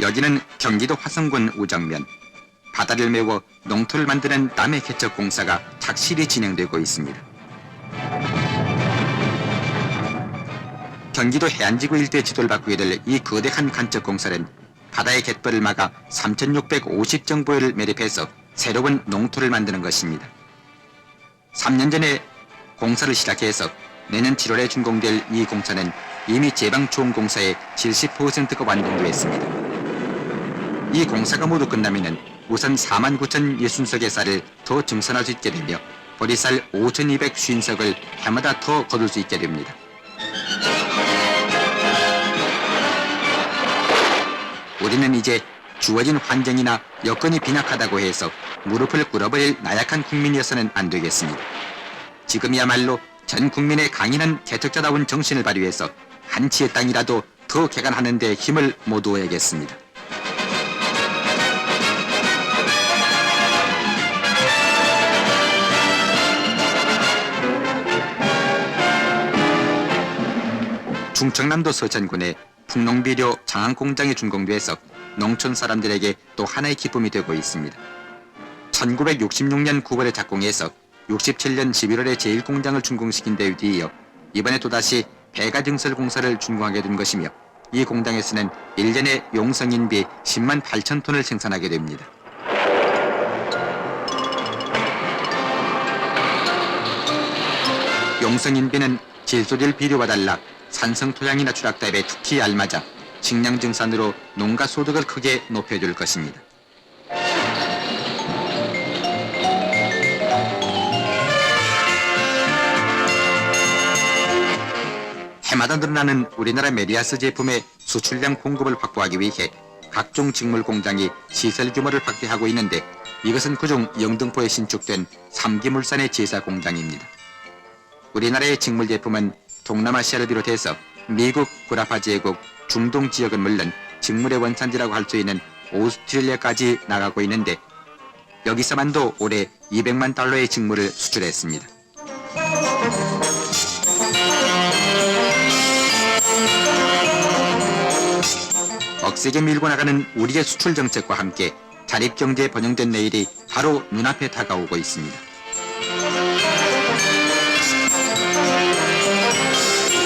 여기는 경기도 화성군 우정면. 바다를 메워 농토를 만드는 남해 개척 공사가 착실히 진행되고 있습니다. 경기도 해안지구 일대 지도를 바꾸게 될 이 거대한 간척 공사는 바다의 갯벌을 막아 3,650정보를 매립해서 새로운 농토를 만드는 것입니다. 3년 전에 공사를 시작해서 내년 7월에 준공될 이 공사는 이미 제방초원 공사의 70%가 완공되었습니다. 이 공사가 모두 끝나면은 우선 4만 9천 예순석의 쌀을 더 증선할 수 있게 되며 보리쌀 5,250석을 해마다 더 거둘 수 있게 됩니다. 우리는 이제 주어진 환경이나 여건이 빈약하다고 해서 무릎을 꿇어버릴 나약한 국민이어서는 안 되겠습니다. 지금이야말로 전 국민의 강인한 개척자다운 정신을 발휘해서 한치의 땅이라도 더 개간하는 데 힘을 모두어야겠습니다. 충청남도 서천군의 풍농비료 장항공장이 준공돼서 농촌 사람들에게 또 하나의 기쁨이 되고 있습니다. 1966년 9월에 작공해서 67년 11월에 제1공장을 준공시킨 데 뒤이어 이번에 또다시 배가 증설 공사를 준공하게 된 것이며 이 공장에서는 1년에 용성인비 10만 8천 톤을 생산하게 됩니다. 용성인비는 질소질 비료와 달라 산성 토양이나 추락답에 특히 알맞아 식량 증산으로 농가 소득을 크게 높여줄 것입니다. 해마다 늘어나는 우리나라 메리아스 제품의 수출량 공급을 확보하기 위해 각종 직물 공장이 시설 규모를 확대하고 있는데 이것은 그중 영등포에 신축된 삼기물산의 제사 공장입니다. 우리나라의 직물 제품은 동남아시아를 비롯해서 미국, 구라파 제국, 중동 지역은 물론 직물의 원산지라고 할 수 있는 오스트레일리아까지 나가고 있는데 여기서만도 올해 200만 달러의 직물을 수출했습니다. 억세게 밀고 나가는 우리의 수출 정책과 함께 자립경제에 번영된 내일이 바로 눈앞에 다가오고 있습니다.